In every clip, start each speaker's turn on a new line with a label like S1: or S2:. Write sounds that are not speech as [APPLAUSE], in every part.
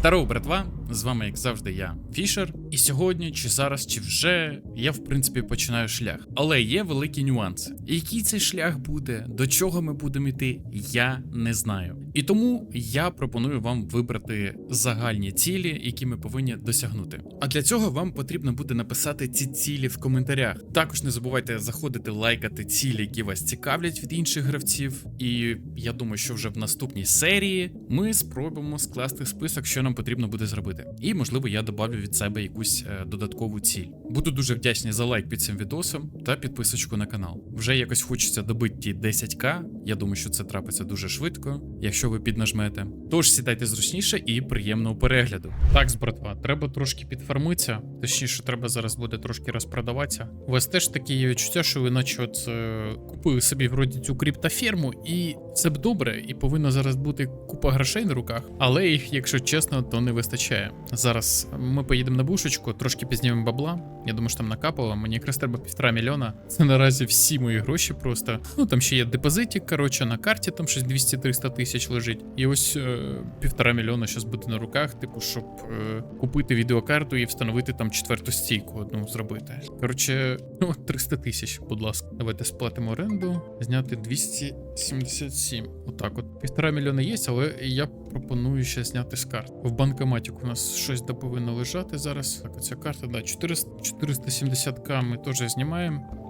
S1: Здорово, братва! З вами, як завжди, я Фішер. І сьогодні, чи зараз, чи вже я в принципі починаю шлях. Але є великі нюанси. Який цей шлях буде, до чого ми будемо йти, я не знаю. І тому я пропоную вам вибрати загальні цілі, які ми повинні досягнути. А для цього вам потрібно буде написати ці цілі в коментарях. Також не забувайте заходити, лайкати цілі, які вас цікавлять від інших гравців. І я думаю, що вже в наступній серії ми спробуємо скласти список, що нам потрібно буде зробити. І можливо я добавлю від себе якусь е, додаткову ціль. Буду дуже вдячний за лайк під цим відосом та підписочку на канал. Вже якось хочеться добити ті 10к. Я думаю, що це трапиться дуже швидко, якщо ви піднажмете. Тож сідайте зручніше і приємного перегляду. Так, братва, треба трошки підфармитися. Точніше, треба зараз буде трошки розпродаватися. У вас теж таке є відчуття, що ви наче от е, купили собі вроді цю криптоферму, і це б добре, і повинна зараз бути купа грошей на руках, але їх, якщо чесно, то не вистачає. Зараз ми поїдемо на бушечку, трошки пізнімемо бабла. Я думаю, що там накапало. Мені якраз треба півтора мільйона. Це наразі всі мої гроші просто. Ну там ще є депозитик, коротше, на карті там щось 200-300 тисяч лежить. І ось е, півтора мільйона зараз буде на руках, типу, щоб е, купити відеокарту і встановити там четверту стійку одну зробити. Коротше, ну 300 тисяч, будь ласка. Давайте сплатимо оренду, зняти 277. Отак, от півтора мільйона є, але я пропоную ще зняти з карт. В банкоматі у нас щось де повинно лежати зараз. Так, оця карта, да, 470к ми теж знімаємо.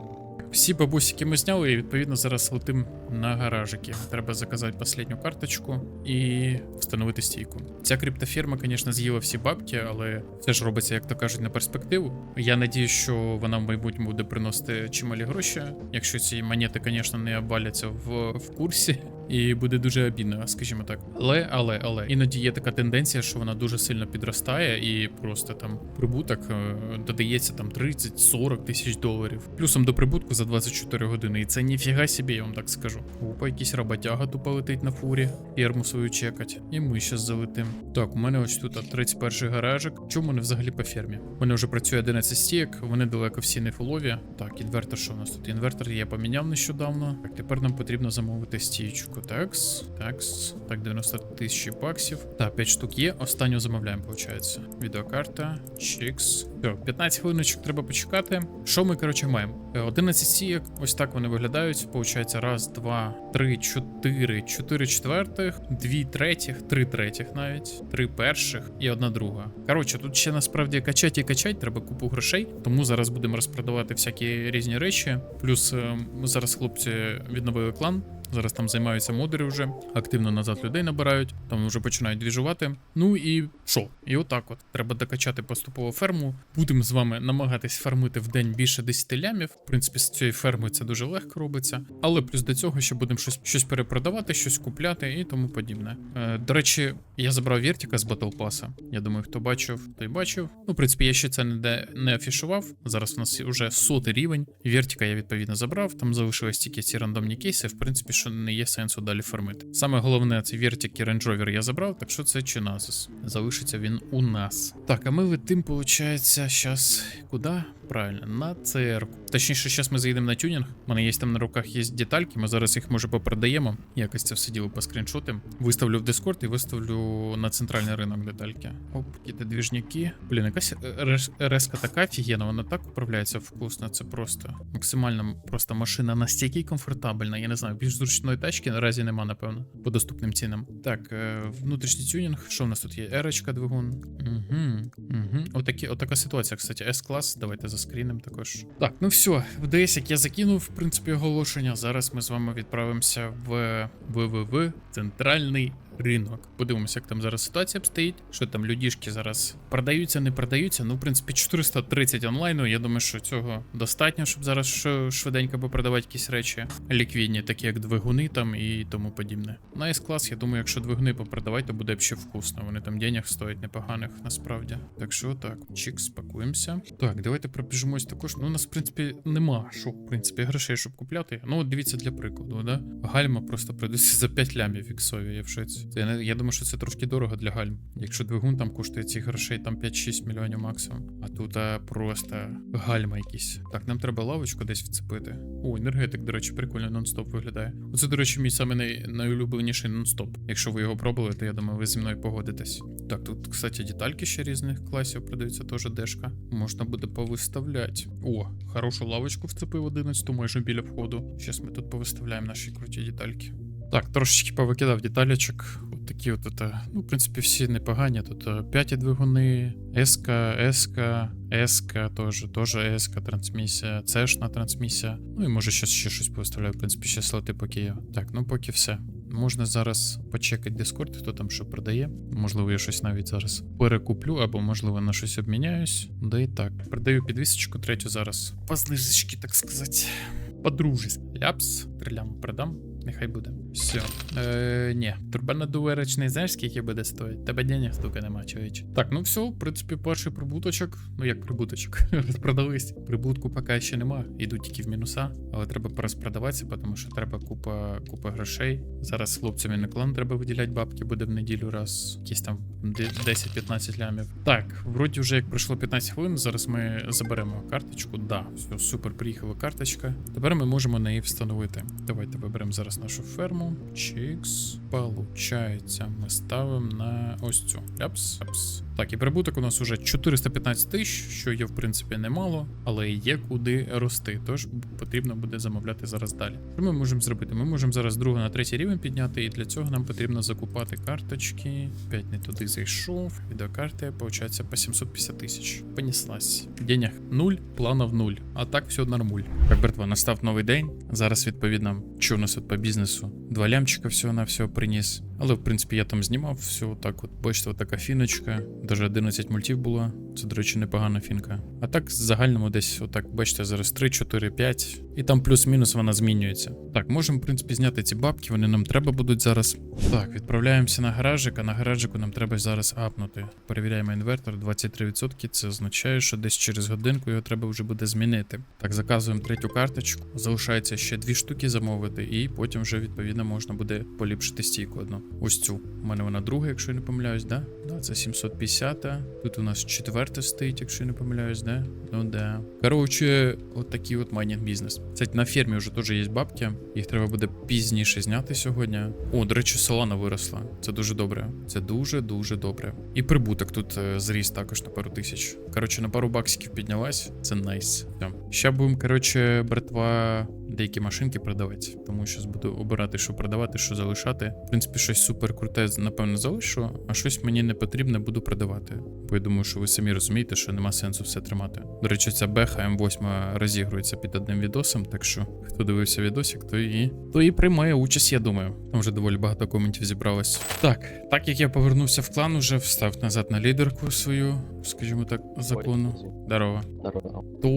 S1: Всі бабусики ми зняли, і відповідно зараз летим на гаражики. Треба заказати останню карточку і встановити стійку. Ця криптофірма, звісно, з'їла всі бабки, але це ж робиться, як то кажуть, на перспективу. Я надію, що вона в майбутньому буде приносити чималі гроші, якщо ці монети, звісно, не обваляться в, в курсі. І буде дуже обідно, скажімо так. Але, але, але іноді є така тенденція, що вона дуже сильно підростає, і просто там прибуток е, додається там 30-40 тисяч доларів. Плюсом до прибутку за 24 години. І це ніфіга собі, я вам так скажу. Опа, якийсь роботяга тупо летить на фурі, ферму свою чекать. І ми щас залетим. Так, у мене ось тут 31 гаражик. Чому мене взагалі по фермі? У мене вже працює 11 стійок, вони далеко всі не фулові. Так, інвертор, що у нас тут? Інвертор я поміняв нещодавно. Так, тепер нам потрібно замовити стійку. Такс, такс. Так, 90 тисяч баксів. Так, 5 штук є. Останню замовляємо, виходить. Відеокарта, чікс. Все, 15 хвилиночок треба почекати. Що ми, коротше, маємо? Е, 11 стійок, ось так вони виглядають. Получається, раз, два, три, чотири, чотири четвертих, дві третіх, три третіх навіть, три перших і одна друга. Коротше, тут ще насправді качать і качать, треба купу грошей. Тому зараз будемо розпродавати всякі різні речі. Плюс е, зараз хлопці відновили клан. Зараз там займаються модери вже, активно назад людей набирають, там вже починають двіжувати. Ну і що? І отак от. Треба докачати поступово ферму. Будемо з вами намагатись фармити в день більше 10 лямів. В принципі, з цієї ферми це дуже легко робиться. Але плюс до цього ще будемо щось, щось перепродавати, щось купляти і тому подібне. Е, до речі, я забрав Вертіка з Battle Pass. Я думаю, хто бачив, той бачив. Ну, в принципі, я ще це ніде не афішував. Зараз у нас вже сотий рівень. Вертіка я відповідно забрав. Там залишились тільки ці рандомні кейси. В принципі, що не є сенсу далі фармити. Саме головне, це Вертік і Range я забрав, так що це Чиназис. Залишиться він у нас. Так, а ми летим, виходить, зараз куди? Правильно, на ЦР. Точніше, зараз ми заїдемо на тюнінг. У мене є там на руках є детальки, ми зараз їх може попродаємо. Якось це все діло по скріншотам. Виставлю в Discord і виставлю на центральний ринок детальки. Оп, якісь двіжняки. Блін, якась РСК така офігенна, вона так управляється вкусно. Це просто максимально просто машина настільки комфортабельна. Я не знаю, більш зручної тачки наразі нема, напевно, по доступним цінам. Так, е, внутрішній тюнінг. Що в нас тут є? Ерочка двигун. Угу, угу. Отакі, отака ситуація, кстати, S-клас. Давайте заскрінимо також. Так, ну все, в десь як я закинув, в принципі, оголошення. Зараз ми з вами відправимося в ВВВ центральний ринок. Подивимося, як там зараз ситуація обстоїть. Що там людішки зараз продаються, не продаються. Ну, в принципі, 430 онлайну. Я думаю, що цього достатньо, щоб зараз швиденько продавати якісь речі ліквідні, такі як двигуни там і тому подібне. На S-клас, я думаю, якщо двигуни попродавати, то буде ще вкусно. Вони там денег стоять непоганих насправді. Так що так, чик, спакуємося. Так, давайте пробіжимось також. Ну, у нас, в принципі, нема що, в принципі, грошей, щоб купляти. Ну, от дивіться для прикладу, да? Гальма просто продаються за 5 лямів іксові, я в. Я, не- я думаю, що це трошки дорого для гальм. Якщо двигун там коштує цих грошей там 5-6 мільйонів максимум. А тут а, просто гальма якісь. Так, нам треба лавочку десь вцепити. О, енергетик, до речі, прикольно нон-стоп виглядає. Оце, до речі, мій саме най... найулюбленіший нон-стоп. Якщо ви його пробували, то я думаю, ви зі мною погодитесь. Так, тут, кстати, детальки ще різних класів продаються, теж дешка. Можна буде повиставляти. О, хорошу лавочку вцепив 11, майже біля входу. Зараз ми тут повиставляємо наші круті детальки. Так, трошечки повикидав деталечок. От такі от, е, ну, в принципі, всі непогані. Тут е, п'яті двигуни, СК, СК, СК теж, теж СК трансмісія, цешна трансмісія. Ну і може щас ще щось повиставляю, в принципі, ще слати по Києву. Так, ну поки все. Можна зараз почекати Discord, хто там що продає. Можливо, я щось навіть зараз перекуплю, або, можливо, на щось обміняюсь. Да і так. Продаю підвісочку третю зараз. По знижечки, так сказати. По-дружески. Ляпс, трилям продам. Нехай буде. Все. Е, ні, турбонадуварочний знаєш, скільки буде стоїть? Тебе денег стука нема, чоловіче. Так, ну все, в принципі, перший прибуточок. Ну як прибуточок? [LAUGHS] Розпродались. Прибутку поки ще нема. Ідуть тільки в мінуса, але треба порозпродаватися, тому що треба купа, купа грошей. Зараз хлопцям і на клан треба виділяти бабки, буде в неділю раз. Якісь там 10-15 лямів. Так, вроді вже як пройшло 15 хвилин, зараз ми заберемо карточку. Да, все, супер, приїхала карточка. Тепер ми можемо на неї встановити. Давайте виберемо зараз нашу ферму. Чікс. Получається, ми ставимо на ось цю. Ляпс, ляпс. Так, і прибуток у нас уже 415 тисяч, що є в принципі немало, але є куди рости. Тож потрібно буде замовляти зараз далі. Що ми можемо зробити? Ми можемо зараз другий на третій рівень підняти, і для цього нам потрібно закупати карточки. 5 не туди зайшов. Відеокарти, получається, по 750 тисяч. Понеслась. Денег нуль, планов нуль. А так все нормуль. Так, братва, настав новий день. Зараз, відповідно, що у нас тут по бізнесу? Два лямчика всего на все приніс. Але, в принципі, я там знімав все так. От бачите, така фіночка. Даже 11 мультів було. Це, до речі, непогана фінка. А так, в загальному десь, отак, бачите, зараз 3, 4, 5. І там плюс-мінус вона змінюється. Так, можемо, в принципі, зняти ці бабки, вони нам треба будуть зараз. Так, відправляємося на гаражик, а на гаражику нам треба зараз апнути. Перевіряємо інвертор 23%. Це означає, що десь через годинку його треба вже буде змінити. Так, заказуємо третю карточку. Залишається ще дві штуки замовити, і потім вже відповідно можна буде поліпшити стійку одну. Ось цю. У мене вона друга, якщо я не помиляюсь, да? Да, це 750. Тут у нас четверта стоїть, якщо я не помиляюсь, да? Ну да. Коротше, от такий от майнінг бізнес. Кстати, на фермі вже теж є бабки. Їх треба буде пізніше зняти сьогодні. О, до речі, солана виросла. Це дуже добре. Це дуже дуже добре. І прибуток тут е, зріс також на пару тисяч. Коротше, на пару баксиків піднялась. Це найс. Все. Ще будемо, коротше, братва, деякі машинки продавати. Тому що буду обирати, що продавати, що залишати. В принципі, щось супер круте, напевно, залишу, а щось мені не потрібне буду продавати. Бо я думаю, що ви самі розумієте, що нема сенсу все тримати. До речі, ця беха М8 розігрується під одним відосом, так що хто дивився відосик, то і то і приймає участь, я думаю. Там вже доволі багато коментів зібралось. Так, так як я повернувся в клан, уже встав назад на лідерку свою, скажімо так, законну. Здорово.
S2: Здорово.
S1: То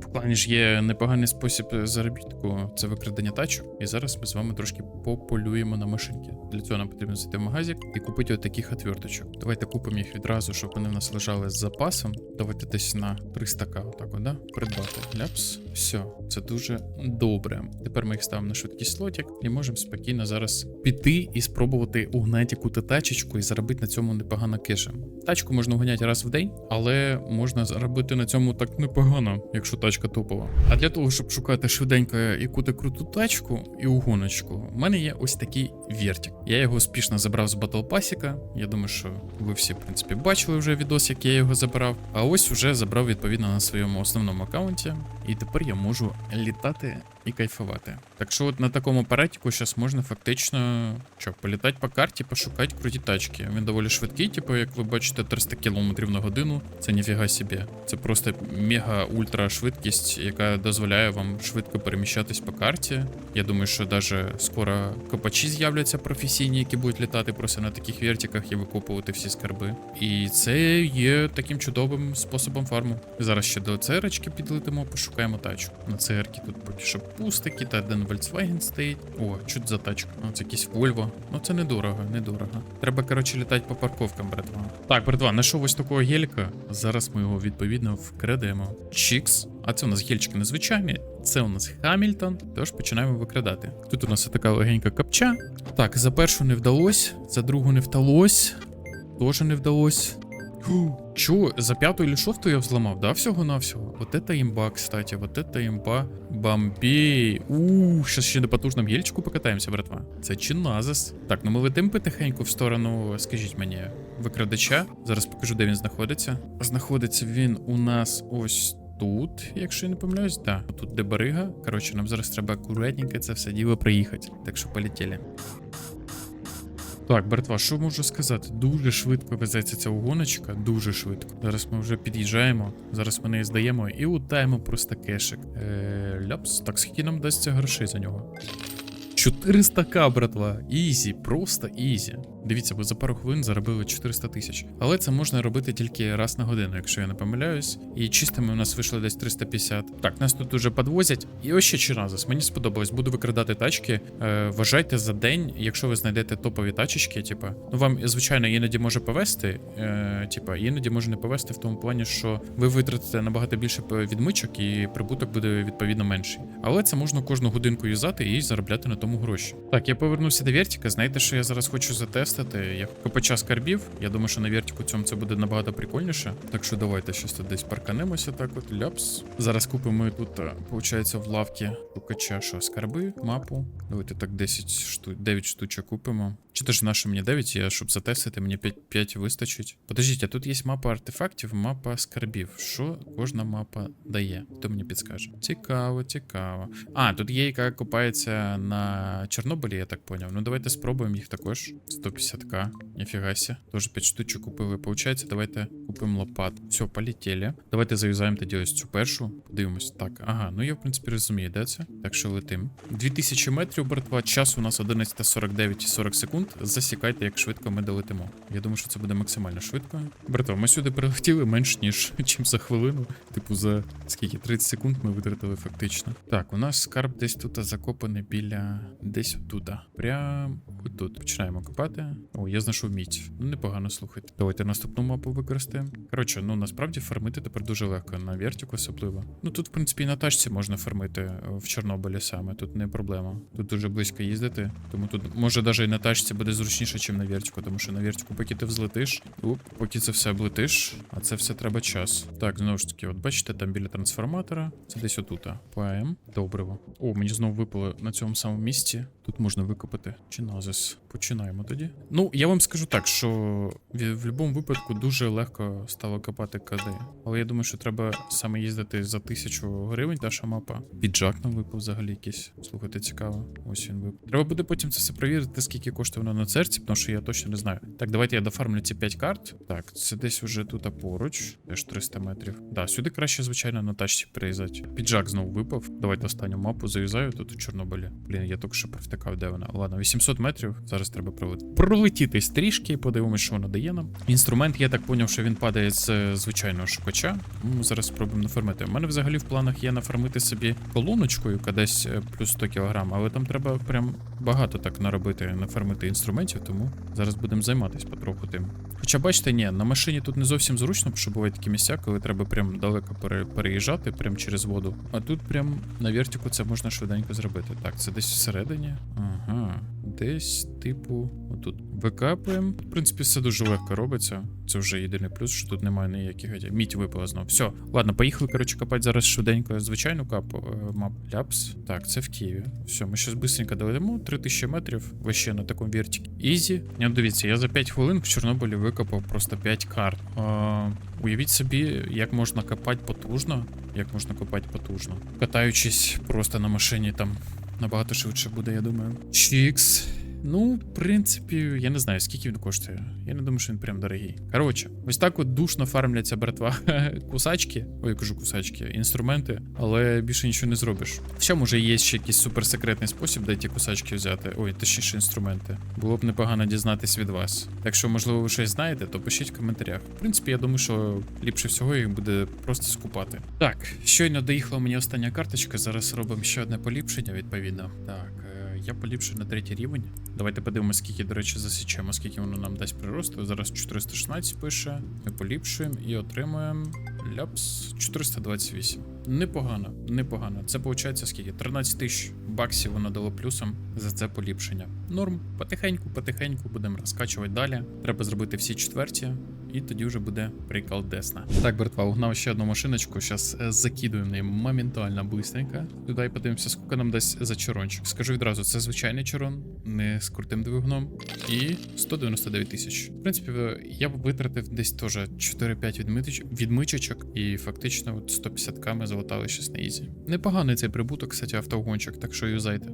S1: в клані ж є непоганий спосіб заробітку це викрадення тачок. І зараз ми з вами трошки пополюємо на машинки. Для цього нам потрібно зайти в магазик і купити отаких отверточок. Давайте купимо їх відразу, щоб вони в нас лежали з запасом. Давайте десь на 300к, отак, от, да? Придбати. Ляпс. Все, це дуже добре. Тепер ми їх ставимо на швидкий слотик і можемо спокійно зараз піти і спробувати угнати яку-то тачечку і заробити на цьому непогано кеша. Тачку можна уганяти раз в день, але можна заробити на цьому так непогано, якщо тачка топова. А для того, щоб шукати швиденько яку-то круту тачку і угоночку, в мене є ось такий вертик. Я його успішно забрав з Passіка. Я думаю, що ви всі, в принципі, бачили вже відос, як я його забрав. А ось вже забрав відповідно на своєму основному аккаунті. І тепер я можу літати і кайфувати. Так що от на такому апаратіку зараз можна фактично що, політати по карті, пошукати круті тачки. Він доволі швидкий, типу, як ви бачите, 300 км на годину. Це ніфіга собі. Це просто мега ультра швидкість, яка дозволяє вам швидко переміщатись по карті. Я думаю, що навіть скоро копачі з'являться професійні, які будуть літати просто на таких вертиках і викопувати всі скарби. І це є таким чудовим способом фарму. Зараз ще до церочки підлетимо, пошукаємо тачку. На церки тут поки що спустики, та один Volkswagen стоїть. О, чуть за тачку. Ну, це якийсь Volvo. Ну це недорого, недорого. Треба, коротше, літати по парковкам, братва. Так, братва, знайшов ось такого геліка. Зараз ми його відповідно вкрадемо. Чікс. А це у нас гельчики незвичайні. Це у нас Хамільтон. Тож починаємо викрадати. Тут у нас така легенька капча. Так, за першу не вдалось, за другу не вдалось. Тоже не вдалось. Фу, Чё, за пятую или шостую я взломав, да, всього-навсього? Вот это имба, кстати, вот это имба. Бомбей. Ууу, щас ще на потужному гельчику покатаємося, братва. Це чиназис. Так, ну ми летим потихеньку в сторону, скажіть мені, викрадача. Зараз покажу, де він знаходиться. Знаходиться він у нас ось тут, якщо я не помиляюсь, да. Тут де барига. Коротше, нам зараз треба акуратненько це все діло приїхати. Так що полетіли. Так, братва, що можу сказати? Дуже швидко везеться ця угоночка, дуже швидко. Зараз ми вже під'їжджаємо, зараз ми неї здаємо і лутаємо просто кешик. Е, ляпс, так скільки нам дасться грошей за нього? 400к, братва. Ізі, просто ізі. Дивіться, ви за пару хвилин заробили 400 тисяч. Але це можна робити тільки раз на годину, якщо я не помиляюсь. І чистими у нас вийшло десь 350. Так, нас тут уже підвозять. І ось ще Чиназис. Мені сподобалось, буду викрадати тачки. Е, вважайте за день, якщо ви знайдете топові тачечки, типа. Ну вам, звичайно, іноді може повести. Е, типа, іноді може не повести в тому плані, що ви витратите набагато більше відмичок, і прибуток буде відповідно менший. Але це можна кожну годинку юзати і заробляти на тому гроші. Так, я повернувся до вертіка. Знаєте, що я зараз хочу затестити? Я копача скарбів. Я думаю, що на вертіку цьому це буде набагато прикольніше. Так що давайте щось тут десь парканемося. Так, от ляпс. Зараз купимо тут, е, виходить, в лавці копача, що скарби, мапу. Давайте так 10 штук, 9 штучок купимо. Чи то ж наше мені 9, я щоб затестити, мені 5, 5 вистачить. Подождіть, а тут є мапа артефактів, мапа скарбів. Що кожна мапа дає? Хто мені підскаже? Цікаво, цікаво. А, тут є, яка копається на Чорнобилі, я так поняв. Ну давайте спробуємо їх також. 150к. Ніфіга сі. Тоже 5 штучок купили. Получається, давайте купимо лопат. Все, полетіли. Давайте зав'язаємо тоді ось цю першу. Подивимось. Так, ага, ну я в принципі розумію, де це. Так що летим. 2000 метрів, братва. Час у нас 11.49 і 40 секунд. Засікайте, як швидко ми долетимо. Я думаю, що це буде максимально швидко. Братва, ми сюди прилетіли менш ніж [LAUGHS] чим за хвилину. Типу, за скільки? 30 секунд ми витратили фактично. Так, у нас скарб десь тут закопаний біля. десь отут. Прям отут. Починаємо копати. О, я знайшов мідь. Ну, непогано слухайте. Давайте наступну мапу використаємо. Коротше, ну насправді фармити тепер дуже легко на вертіку особливо. Ну тут, в принципі, і на тачці можна фармити е, в Чорнобилі саме. Тут не проблема. Тут дуже близько їздити. Тому тут може навіть і на тачці буде зручніше, ніж на вертіку, тому що на вертіку, поки ти взлетиш, уп, поки це все облетиш, а це все треба час. Так, знову ж таки, от бачите, там біля трансформатора. Це десь отута. Паєм. Добриво. О, мені знову випало на цьому самому місці. Тут можна викопати чиназис. Починаємо тоді. Ну, я вам скажу так, що в, в будь-якому випадку дуже легко стало копати КД. Але я думаю, що треба саме їздити за тисячу гривень, наша мапа. Піджак нам випав взагалі якийсь. Слухайте, цікаво. Ось він випав. Треба буде потім це все перевірити, скільки коштує воно на церці, тому що я точно не знаю. Так, давайте я дофармлю ці 5 карт. Так, це десь уже тут поруч. Теж 300 метрів. Да, сюди краще, звичайно, на тачці приїздати. Піджак знову випав. Давайте останню мапу зав'язаю тут у Чорнобилі. Блін, я тільки що провтикав, де вона. Ладно, 800 метрів. Зараз треба пролетіти. Пролетіти трішки, подивимось, що воно дає нам. Інструмент, я так поняв, що він падає з е, звичайного шукача. Ну, зараз спробуємо нафармити. У мене взагалі в планах є нафармити собі колоночкою, яка десь е, плюс 100 кг, але там треба прям багато так наробити, нафармити інструментів, тому зараз будемо займатися потроху тим. Хоча бачите, ні, на машині тут не зовсім зручно, бо бувають такі місця, коли треба прям далеко пере- переїжджати, прям через воду. А тут прям на вертіку це можна швиденько зробити. Так, це десь всередині. Ага. Десь, типу, отут. Викапуємо. В принципі, все дуже легко робиться. Це вже єдиний плюс, що тут немає ніяких гадів. Мідь випала знов. Все, ладно, поїхали, коротше, копати зараз швиденько звичайну капу. е, Мап ляпс. Так, це в Києві. Все, ми щось быстренько доведемо. 3000 метрів. Вообще на такому вертіки. Ізі. Ні, дивіться, я за 5 хвилин в Чорнобилі викопав просто 5 карт. А, уявіть собі, як можна копати потужно. Як можна копати потужно. Катаючись просто на машині там набагато швидше буде, я думаю. Чікс. Ну, в принципі, я не знаю, скільки він коштує. Я не думаю, що він прям дорогий. Коротше, ось так от душно фармляться братва. [LAUGHS] Кусачки, ой, я кажу кусачки, інструменти, але більше нічого не зробиш. Ще може є ще якийсь суперсекретний спосіб, де ті кусачки взяти. Ой, точніше інструменти. Було б непогано дізнатись від вас. Так що, можливо, ви щось знаєте, то пишіть в коментарях. В принципі, я думаю, що ліпше всього їх буде просто скупати. Так, щойно доїхала мені остання карточка. Зараз робимо ще одне поліпшення, відповідно. Так, я поліпшую на третій рівень. Давайте подивимося, скільки, до речі, засічемо, скільки воно нам дасть приросту. Зараз 416 пише. Ми поліпшуємо і отримуємо ляпс 428. Непогано, непогано. Це виходить скільки? 13 тисяч баксів воно дало плюсом за це поліпшення. Норм, потихеньку, потихеньку будемо розкачувати далі. Треба зробити всі четверті, і тоді вже буде прикол Десна. Так, братва, угнав ще одну машиночку. Зараз закидуємо неї моментально бистренько. Туди і подивимося, скільки нам дасть за чарончик. Скажу відразу, це звичайний чарон, не з крутим двигуном. І 199 тисяч. В принципі, я б витратив десь теж 4-5 відмитич... відмичечок, і фактично от 150 к ми залатали щось на ізі. Непоганий цей прибуток, кстати, автогончик, так що юзайте.